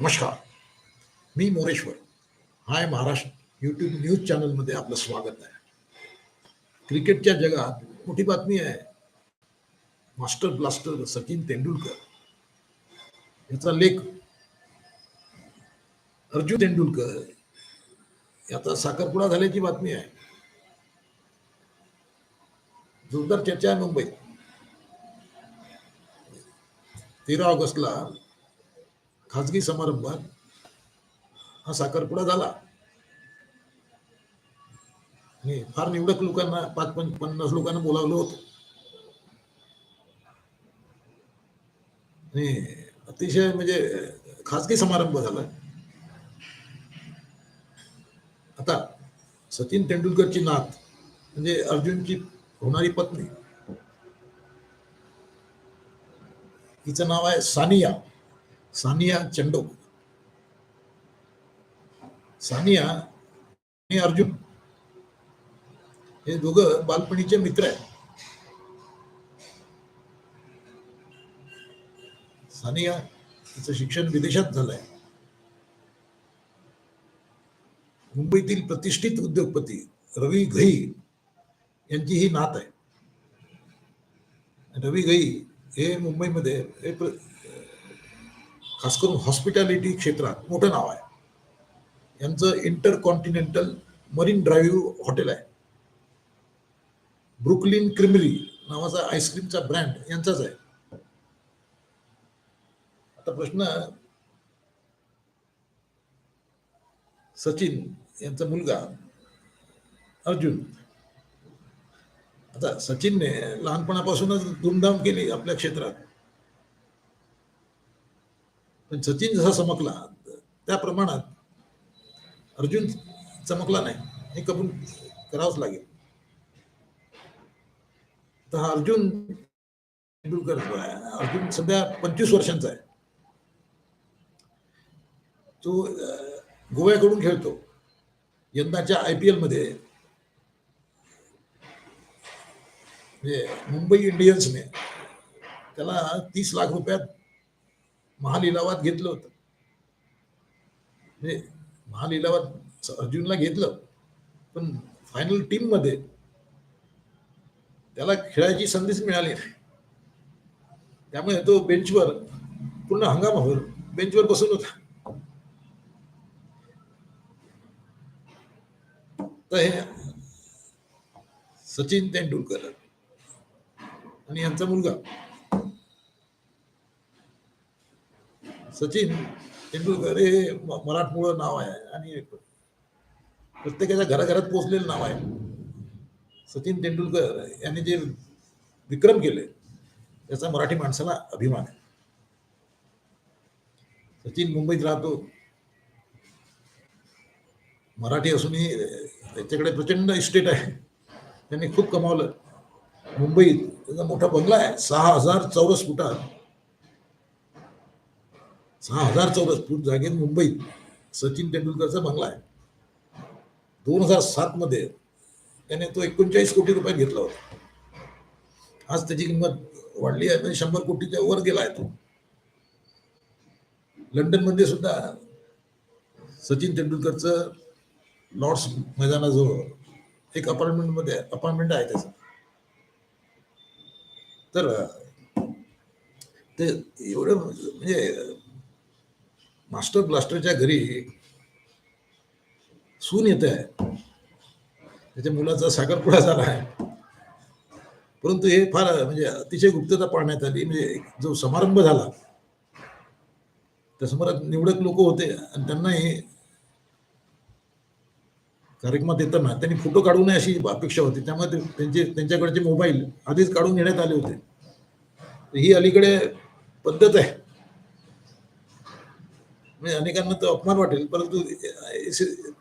नमस्कार. मी Moreshwar. Hi Maharashtra YouTube news चॅनलमध्ये आपलं स्वागत आहे. क्रिकेटच्या जगात मोठी बातमी आहे. Master blaster Sachin Tendulkar. याचा लेख अर्जुन तेंडुलकर. याचा साखरपुडा झाल्याची बातमी आहे. जोरदार चर्चा आहे मुंबईत. तेरा ऑगस्टला खाजगी समारंभात हा साखरपुडा झाला. आणि फार निवडक लोकांना पाच पन्नास लोकांना बोलावलं होतं. आणि अतिशय म्हणजे खाजगी समारंभ झाला. आता सचिन तेंडुलकरची नात म्हणजे अर्जुनची होणारी पत्नी हिचं नाव आहे सानिया. सानिया चंडोक सानिया आणि अर्जुन. हे दोघं बालपणीचे मित्र आहेत. सानिया तिचं शिक्षण विदेशात झालंय. मुंबईतील प्रतिष्ठित उद्योगपती रवी घई यांची ही नात आहे. रवी घई हे मुंबईमध्ये हे खास करून हॉस्पिटॅलिटी क्षेत्रात मोठं नाव आहे. यांचं InterContinental Marine Drive hotel आहे. ब्रुकलिन क्रिमरी नावाचा आईस्क्रीमचा ब्रँड यांचाच आहे. आता प्रश्न सचिन यांचा मुलगा अर्जुन. आता सचिनने लहानपणापासूनच धूमधाम केली आपल्या क्षेत्रात. पण सचिन जसा चमकला त्या प्रमाणात अर्जुन चमकला नाही हे कबूल करावंच लागेल. तर हा अर्जुन तेंडुलकर जो आहे अर्जुन सध्या पंचवीस वर्षांचा आहे. तो गोव्याकडून खेळतो. यंदाच्या आय पी एलमध्ये म्हणजे मुंबई इंडियन्सने त्याला तीस लाख रुपयात महालिलावात घेतलं होतं. म्हणजे महालिलावात अर्जुनला घेतलं. पण फायनल टीममध्ये त्याला खेळायची संधीच मिळाली नाही. त्यामुळे तो बेंचवर पूर्ण हंगामावर बेंचवर बसून होता. तर हे सचिन तेंडुलकर आणि यांचा मुलगा. सचिन तेंडुलकर हे म- मराठमोळं नाव आहे आणि प्रत्येकाच्या घराघरात पोचलेलं नाव आहे. सचिन तेंडुलकर यांनी जे विक्रम केले त्याचा मराठी माणसाला अभिमान आहे. सचिन मुंबईत राहतो. मराठी असूनही त्याच्याकडे प्रचंड इस्टेट आहे. त्यांनी खूप कमावलं. मुंबईत त्याचा मोठा बंगला आहे सहा हजार चौरस फुटात. सहा हजार चौरस फूट जागेत मुंबईत सचिन तेंडुलकरचा बंगला आहे. दोन हजार सात मध्ये त्याने तो एकोणचाळीस कोटी रुपये घेतला होता. आज त्याची किंमत वाढली आहे म्हणजे शंभर कोटीच्या वर गेला आहे तो. लंडनमध्ये सुद्धा सचिन तेंडुलकरचं लॉर्ड्स मैदानाजवळ एक अपार्टमेंटमध्ये अपार्टमेंट आहे त्याचं. तर ते एवढं म्हणजे मास्टर ब्लास्टरच्या घरी सून येत आहे. त्याच्या मुलाचा साखरपुडा झाला आहे. परंतु हे फार म्हणजे अतिशय गुप्तता पाळण्यात आली म्हणजे जो समारंभ झाला त्या समारात निवडक लोक होते आणि त्यांना हे कार्यक्रमात येताना त्यांनी फोटो काढू नये अशी अपेक्षा होती. त्यामुळे त्यांचे त्यांच्याकडचे मोबाईल आधीच काढून घेण्यात आले होते. ही अलीकडे पद्धत आहे. म्हणजे अनेकांना तो अपमान वाटेल परंतु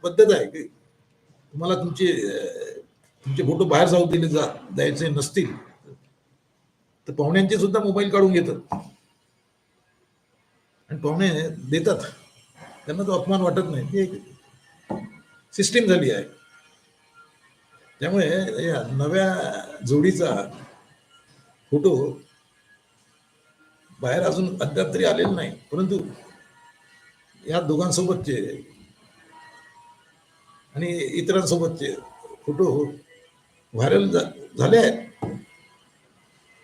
पद्धत आहे की तुम्हाला तुमचे तुमचे फोटो बाहेर जाऊ दिले जा द्यायचे नसतील तर पाहुण्यांचे सुद्धा मोबाईल काढून घेतात. आणि पाहुणे देतात. त्यांना तो अपमान वाटत नाही. ती एक सिस्टीम झाली आहे. त्यामुळे या नव्या जोडीचा फोटो बाहेर अजून अद्याप तरी आलेला नाही. परंतु या दोघांसोबतचे. आणि इतरांसोबतचे. फोटो हो- व्हायरल झाले आहेत.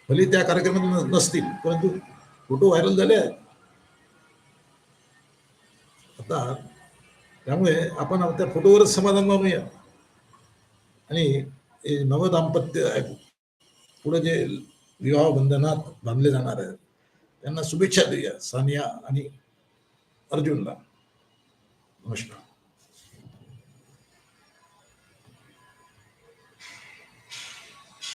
भले त्या कार्यक्रमात नसतील परंतु फोटो व्हायरल झाले आहेत. आता त्यामुळे आपण त्या फोटोवरच समाधान मानूया. आणि हे नवदाम्पत्य आहे पुढे जे विवाह बंधनात बांधले जाणार आहेत. त्यांना शुभेच्छा देऊया सानिया आणि अर्जुनला नमस्कार